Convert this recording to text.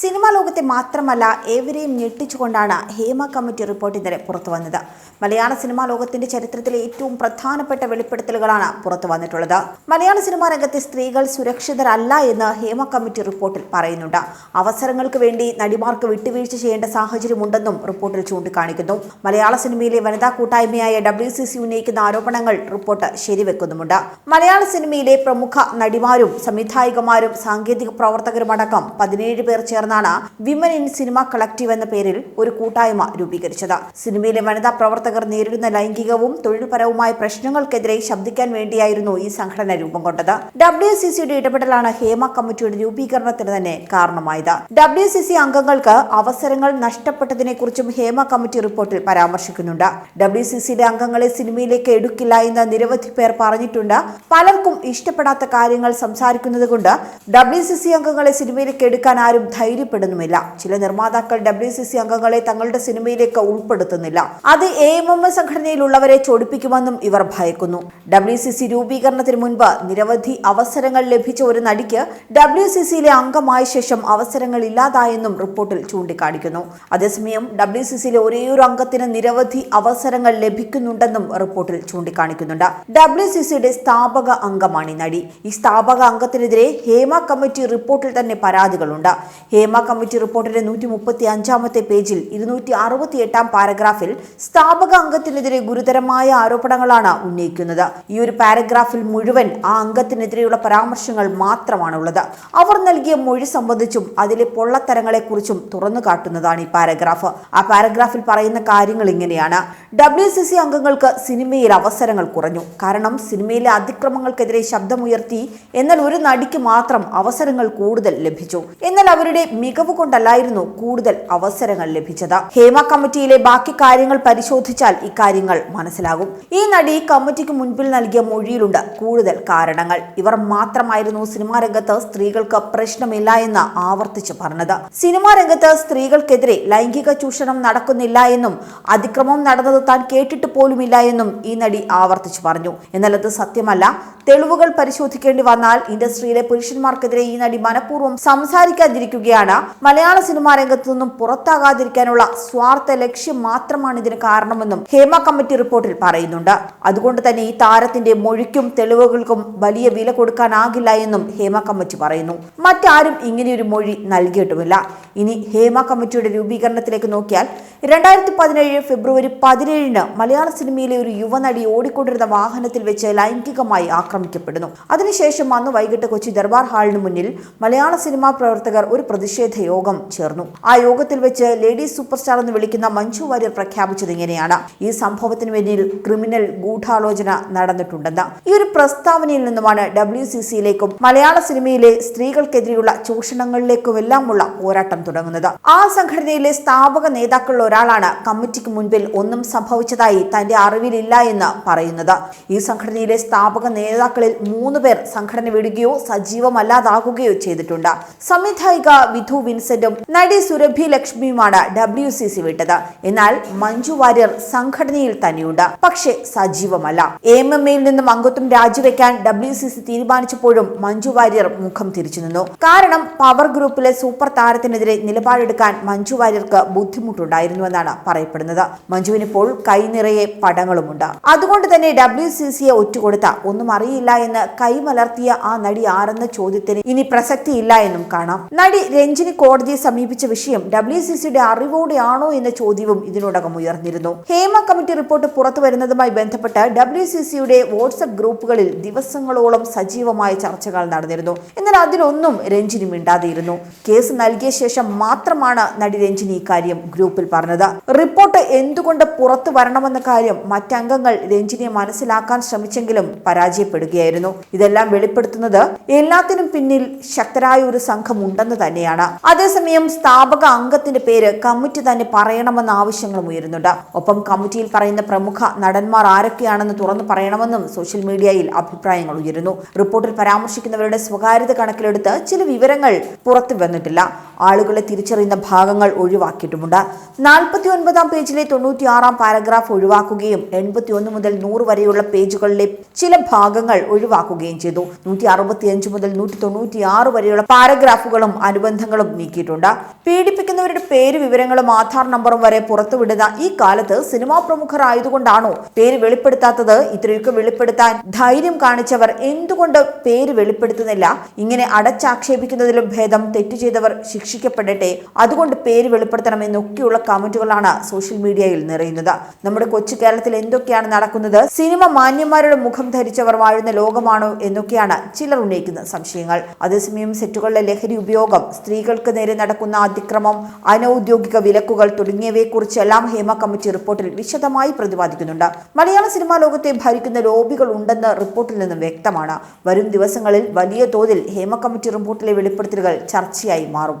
Cinema ലോകത്തെ മാത്രമല്ല ഏവരെയും ഞെട്ടിച്ചുകൊണ്ടാണ് ഹേമ കമ്മിറ്റി റിപ്പോർട്ട് ഇന്നലെ പുറത്തു വന്നത്. മലയാള സിനിമാ ലോകത്തിന്റെ ചരിത്രത്തിലെ ഏറ്റവും പ്രധാനപ്പെട്ട വെളിപ്പെടുത്തലുകളാണ് പുറത്തു വന്നിട്ടുള്ളത്. മലയാള സിനിമാ രംഗത്തെ സ്ത്രീകൾ സുരക്ഷിതരല്ല എന്ന് ഹേമ കമ്മിറ്റി റിപ്പോർട്ടിൽ പറയുന്നുണ്ട്. അവസരങ്ങൾക്ക് വേണ്ടി നടിമാർക്ക് വിട്ടുവീഴ്ച ചെയ്യേണ്ട സാഹചര്യമുണ്ടെന്നും റിപ്പോർട്ടിൽ ചൂണ്ടിക്കാണിക്കുന്നു. മലയാള സിനിമയിലെ വനിതാ കൂട്ടായ്മയായ ഡബ്ല്യു സി സി ഉന്നയിക്കുന്ന ആരോപണങ്ങൾ റിപ്പോർട്ട് ശരിവെക്കുന്നുമുണ്ട്. മലയാള സിനിമയിലെ പ്രമുഖ നടിമാരും സംവിധായികമാരും സാങ്കേതിക പ്രവർത്തകരുമടക്കം പതിനേഴ് പേർ ചേർന്നാണ് വിമൻ ഇൻ സിനിമ കളക്റ്റീവ് എന്ന പേരിൽ ഒരു കൂട്ടായ്മ രൂപീകരിച്ചത്. സിനിമയിലെ വനിതാ പ്രവർത്തകർ നേരിടുന്ന ലൈംഗികവും തൊഴിൽപരവുമായ പ്രശ്നങ്ങൾക്കെതിരെ ശബ്ദിക്കാൻ വേണ്ടിയായിരുന്നു ഈ സംഘടന രൂപം കൊണ്ടത്. ഡബ്ല്യു സി സിയുടെ ഇടപെടലാണ് ഹേമ കമ്മിറ്റിയുടെ രൂപീകരണത്തിന് തന്നെ കാരണമായത്. ഡബ്ല്യു സി സി അംഗങ്ങൾക്ക് അവസരങ്ങൾ നഷ്ടപ്പെട്ടതിനെക്കുറിച്ചും ഹേമ കമ്മിറ്റി റിപ്പോർട്ടിൽ പരാമർശിക്കുന്നുണ്ട്. ഡബ്ല്യു സി സിയുടെ അംഗങ്ങളെ സിനിമയിലേക്ക് എടുക്കില്ല എന്ന് നിരവധി പേർ പറഞ്ഞിട്ടുണ്ട്. പലർക്കും ഇഷ്ടപ്പെടാത്ത കാര്യങ്ങൾ സംസാരിക്കുന്നത് കൊണ്ട് ഡബ്ല്യു സി സി അംഗങ്ങളെ സിനിമയിലേക്ക് എടുക്കാൻ ആരും ധൈര്യപ്പെടുന്നുമില്ല ചില നിർമ്മാതാക്കൾ ഡബ്ല്യു സി സി അംഗങ്ങളെ തങ്ങളുടെ സിനിമയിലേക്ക് ഉൾപ്പെടുത്തുന്നില്ല. അത് എ എം എം എസ് സംഘടനയിലുള്ളവരെ ചൊടിപ്പിക്കുമെന്നും ഇവർ ഭയക്കുന്നു. ഡബ്ല്യു സി സി രൂപീകരണത്തിന് മുൻപ് നിരവധി അവസരങ്ങൾ ലഭിച്ച ഒരു നടിക്ക് ഡബ്ല്യു സി സിയിലെ അംഗമായ ശേഷം അവസരങ്ങൾ ഇല്ലാതായെന്നും റിപ്പോർട്ടിൽ ചൂണ്ടിക്കാണിക്കുന്നു. അതേസമയം ഡബ്ല്യു സി സിയിലെ ഒരേയൊരു അംഗത്തിന് നിരവധി അവസരങ്ങൾ ലഭിക്കുന്നുണ്ടെന്നും റിപ്പോർട്ടിൽ ചൂണ്ടിക്കാണിക്കുന്നുണ്ട്. ഡബ്ല്യു സി സിയുടെ സ്ഥാപക അംഗമാണ് ഈ നടി. ഈ സ്ഥാപക അംഗത്തിനെതിരെ ഹേമ കമ്മിറ്റി റിപ്പോർട്ടിൽ തന്നെ പരാതികളുണ്ട്. ഹേമ കമ്മിറ്റി റിപ്പോർട്ടിന്റെ നൂറ്റി മുപ്പത്തി അഞ്ചാമത്തെ പേജിൽ ഇരുന്നൂറ്റി അറുപത്തി എട്ടാം പാരഗ്രാഫിൽ സ്ഥാപക അംഗത്തിനെതിരെ ഗുരുതരമായ ആരോപണങ്ങളാണ് ഉന്നയിക്കുന്നത്. ഈ ഒരു പാരഗ്രാഫിൽ മുഴുവൻ ആ അംഗത്തിനെതിരെയുള്ള പരാമർശങ്ങൾ മാത്രമാണുള്ളത്. അവർ നൽകിയ മൊഴി സംബന്ധിച്ചും അതിലെ പൊള്ളത്തരങ്ങളെക്കുറിച്ചും തുറന്നു കാട്ടുന്നതാണ് ഈ പാരഗ്രാഫ്. ആ പാരഗ്രാഫിൽ പറയുന്ന കാര്യങ്ങൾ ഇങ്ങനെയാണ്. ഡബ്ല്യു സി സി അംഗങ്ങൾക്ക് സിനിമയിൽ അവസരങ്ങൾ കുറഞ്ഞു. കാരണം സിനിമയിലെ അതിക്രമങ്ങൾക്കെതിരെ ശബ്ദമുയർത്തി എന്നാൽ ഒരു നടിക്ക് മാത്രം അവസരങ്ങൾ കൂടുതൽ ലഭിച്ചു. എന്നാൽ അവരുടെ മികവ് കൊണ്ടല്ലായിരുന്നു കൂടുതൽ അവസരങ്ങൾ ലഭിച്ചത്. ഹേമ കമ്മിറ്റിയിലെ ബാക്കി കാര്യങ്ങൾ പരിശോധിച്ചാൽ ഇക്കാര്യങ്ങൾ മനസ്സിലാകും. ഈ നടി കമ്മിറ്റിക്ക് മുൻപിൽ നൽകിയ മൊഴിയിലുണ്ട് കൂടുതൽ കാരണങ്ങൾ. ഇവർ മാത്രമായിരുന്നു സിനിമാ രംഗത്ത് സ്ത്രീകൾക്ക് പ്രശ്നമില്ല എന്ന് ആവർത്തിച്ചു പറഞ്ഞത്. സിനിമാ രംഗത്ത് സ്ത്രീകൾക്കെതിരെ ലൈംഗിക ചൂഷണം നടക്കുന്നില്ല എന്നും അതിക്രമം നടന്നത് താൻ കേട്ടിട്ട് പോലുമില്ല എന്നും ഈ നടി ആവർത്തിച്ചു പറഞ്ഞു. എന്നാൽ അത് സത്യമല്ല. തെളിവുകൾ പരിശോധിക്കേണ്ടി വന്നാൽ ഇൻഡസ്ട്രിയിലെ പുരുഷന്മാർക്കെതിരെ ഈ നടി മനഃപൂർവം സംസാരിക്കാതിരിക്കുകയാണ് മലയാള സിനിമാ രംഗത്തു നിന്നും പുറത്താകാതിരിക്കാനുള്ള സ്വാർത്ഥ ലക്ഷ്യം മാത്രമാണ് ഇതിന് കാരണമെന്നും ഹേമ കമ്മിറ്റി റിപ്പോർട്ടിൽ പറയുന്നുണ്ട്. അതുകൊണ്ട് തന്നെ ഈ താരത്തിന്റെ മൊഴിക്കും തെളിവുകൾക്കും വലിയ വില കൊടുക്കാനാകില്ല എന്നും ഹേമ കമ്മിറ്റി പറയുന്നു. മറ്റാരും ഇങ്ങനെയൊരു മൊഴി നൽകിയിട്ടുമില്ല. ഇനി ഹേമ കമ്മിറ്റിയുടെ രൂപീകരണത്തിലേക്ക് നോക്കിയാൽ രണ്ടായിരത്തി പതിനേഴ് ഫെബ്രുവരി പതിനേഴിന് മലയാള സിനിമയിലെ ഒരു യുവനടി ഓടിക്കൊണ്ടിരുന്ന വാഹനത്തിൽ വെച്ച് ലൈംഗികമായി ആക്രമിക്കപ്പെടുന്നു. അതിനുശേഷം അന്ന് വൈകിട്ട് കൊച്ചി ദർബാർ ഹാളിന് മുന്നിൽ മലയാള സിനിമാ പ്രവർത്തകർ ഒരു പ്രതിഷേധ യോഗം ചേർന്നു. ആ യോഗത്തിൽ വെച്ച് ലേഡീസ് സൂപ്പർ സ്റ്റാർ എന്ന് വിളിക്കുന്ന മഞ്ജു വാര്യർ പ്രഖ്യാപിച്ചത് ഇങ്ങനെയാണ്. ഈ സംഭവത്തിന് പിന്നിൽ ക്രിമിനൽ ഗൂഢാലോചന നടന്നിട്ടുണ്ടെന്ന്. ഈ ഒരു പ്രസ്താവനയിൽ നിന്നുമാണ് ഡബ്ല്യു സി സിയിലേക്കും മലയാള സിനിമയിലെ സ്ത്രീകൾക്കെതിരെയുള്ള ചൂഷണങ്ങളിലേക്കുമെല്ലാമുള്ള പോരാട്ടം തുടങ്ങുന്നത്. ആ സംഘടനയിലെ സ്ഥാപക നേതാക്കളിൽ ഒരാളാണ് കമ്മിറ്റിക്ക് മുൻപിൽ ഒന്നും സംഭവിച്ചതായി തന്റെ അറിവിലില്ല എന്ന് പറയുന്നത്. ഈ സംഘടനയിലെ സ്ഥാപക നേതാക്കളിൽ മൂന്ന് പേർ സംഘടന വിടുകയോ സജീവമല്ലാതാകുകയോ ചെയ്തിട്ടുണ്ട്. സംവിധായിക വിധു വിൻസെന്റും നടി സുരഭി ലക്ഷ്മിയുമാണ് ഡബ്ല്യു സി സി വിട്ടത്. എന്നാൽ മഞ്ജു വാര്യർ സംഘടനയിൽ തന്നെയുണ്ട്. പക്ഷേ സജീവമല്ല. എം എം എയിൽ നിന്നും അംഗത്വം രാജിവെക്കാൻ ഡബ്ല്യു സി സി തീരുമാനിച്ചപ്പോഴും മഞ്ജു വാര്യർ മുഖം തിരിച്ചു നിന്നു. കാരണം പവർ ഗ്രൂപ്പിലെ സൂപ്പർ താരത്തിനെതിരെ നിലപാടെടുക്കാൻ മഞ്ജു വാര്യർക്ക് ബുദ്ധിമുട്ടുണ്ടായിരുന്നുവെന്നാണ് പറയപ്പെടുന്നത്. മഞ്ജുവിനിപ്പോൾ കൈനിറയെ പടങ്ങളുമുണ്ട്. അതുകൊണ്ട് തന്നെ ഡബ്ല്യു സി സിയെ ഒറ്റുകൊടുത്ത ഒന്നും അറിയില്ല എന്ന് കൈമലർത്തിയ ആ നടി ആരെന്ന ചോദ്യത്തിന് ഇനി പ്രസക്തിയില്ല എന്നും കാണാം. നടി രഞ്ജിനി കോടതിയെ സമീപിച്ച വിഷയം ഡബ്ല്യു സി സിയുടെ അറിവോടെയാണോ എന്ന ചോദ്യവും ഇതിനോടകം ഉയർന്നിരുന്നു. ഹേമ കമ്മിറ്റി റിപ്പോർട്ട് പുറത്തു വരുന്നതുമായി ബന്ധപ്പെട്ട് ഡബ്ല്യു സി സിയുടെ വാട്സ്ആപ്പ് ഗ്രൂപ്പുകളിൽ ദിവസങ്ങളോളം സജീവമായ ചർച്ചകൾ നടന്നിരുന്നു. എന്നാൽ അതിലൊന്നും രഞ്ജിനി മിണ്ടാതെയിരുന്നു. കേസ് നൽകിയ ശേഷം മാത്രമാണ് നടി രഞ്ജിനി ഇക്കാര്യം ഗ്രൂപ്പിൽ പറഞ്ഞത്. റിപ്പോർട്ട് എന്തുകൊണ്ട് പുറത്തു വരണമെന്ന കാര്യം മറ്റംഗങ്ങൾ രഞ്ജിനിയെ മനസ്സിലാക്കാൻ ശ്രമിച്ചെങ്കിലും പരാജയപ്പെടുകയായിരുന്നു. ഇതെല്ലാം വെളിപ്പെടുത്തുന്നത് എല്ലാത്തിനും പിന്നിൽ ശക്തരായ ഒരു സംഘം ഉണ്ടെന്ന് തന്നെയാണ്. അതേസമയം സ്ഥാപക അംഗത്തിന്റെ പേര് കമ്മിറ്റി തന്നെ പറയണമെന്ന ആവശ്യങ്ങളും ഉയരുന്നുണ്ട്. ഒപ്പം കമ്മിറ്റിയിൽ പറയുന്ന പ്രമുഖ നടന്മാർ ആരൊക്കെയാണെന്ന് തുറന്നു പറയണമെന്നും സോഷ്യൽ മീഡിയയിൽ അഭിപ്രായങ്ങൾ ഉയരുന്നു. റിപ്പോർട്ടിൽ പരാമർശിക്കുന്നവരുടെ സ്വകാര്യത കണക്കിലെടുത്ത് ചില വിവരങ്ങൾ പുറത്തു വന്നിട്ടില്ല. ആളുകളെ തിരിച്ചറിയുന്ന ഭാഗങ്ങൾ ഒഴിവാക്കിയിട്ടുമുണ്ട്. നാൽപ്പത്തി ഒൻപതാം പേജിലെ തൊണ്ണൂറ്റിയാറാം പാരഗ്രാഫ് ഒഴിവാക്കുകയും എൺപത്തി ഒന്ന് മുതൽ നൂറ് വരെയുള്ള പേജുകളിലെ ചില ഭാഗങ്ങൾ ഒഴിവാക്കുകയും ചെയ്തു. നൂറ്റി അറുപത്തിയഞ്ച് മുതൽ നൂറ്റി തൊണ്ണൂറ്റിയാറ് വരെയുള്ള പാരഗ്രാഫുകളും അനുബന്ധങ്ങളും നീക്കിയിട്ടുണ്ട്. പീഡിപ്പിക്കുന്നവരുടെ പേര് വിവരങ്ങളും ആധാർ നമ്പറും വരെ പുറത്തുവിടുന്ന ഈ കാലത്ത് സിനിമാ പ്രമുഖർ ആയതുകൊണ്ടാണോ പേര് വെളിപ്പെടുത്താത്തത്? ഇത്രയൊക്കെ വെളിപ്പെടുത്താൻ ധൈര്യം കാണിച്ചവർ എന്തുകൊണ്ട് പേര് വെളിപ്പെടുത്തുന്നില്ല? ഇങ്ങനെ അടച്ചാക്ഷേപിക്കുന്നതിലും ഭേദം തെറ്റു ചെയ്തവർ ശിക്ഷിക്കപ്പെടട്ടെ അതുകൊണ്ട് പേര് വെളിപ്പെടുത്തണമെന്നൊക്കെയുള്ള കമന്റുകളാണ് സോഷ്യൽ മീഡിയയിൽ നിറയുന്നത്. നമ്മുടെ കൊച്ചു കേരളത്തിൽ എന്തൊക്കെയാണ് നടക്കുന്നത്? സിനിമ മാന്യന്മാരുടെ മുഖം ധരിച്ചവർ വാഴുന്ന ലോകമാണോ എന്നൊക്കെയാണ് ചിലർ ഉന്നയിക്കുന്ന സംശയങ്ങൾ. അതേസമയം സെറ്റുകളിലെ ലഹരി ഉപയോഗം സ്ത്രീകൾക്ക് നേരെ നടക്കുന്ന അതിക്രമം അനൌദ്യോഗിക വിലക്കുകൾ തുടങ്ങിയവയെക്കുറിച്ചെല്ലാം ഹേമ കമ്മിറ്റി റിപ്പോർട്ടിൽ വിശദമായി പ്രതിപാദിക്കുന്നുണ്ട്. മലയാള സിനിമാ ലോകത്തെ ഭരിക്കുന്ന ലോബികൾ ഉണ്ടെന്ന് റിപ്പോർട്ടിൽ നിന്നും വ്യക്തമാണ്. വരും ദിവസങ്ങളിൽ വലിയ തോതിൽ ഹേമ കമ്മിറ്റി റിപ്പോർട്ടിലെ വെളിപ്പെടുത്തലുകൾ ചർച്ചയായി മാറും.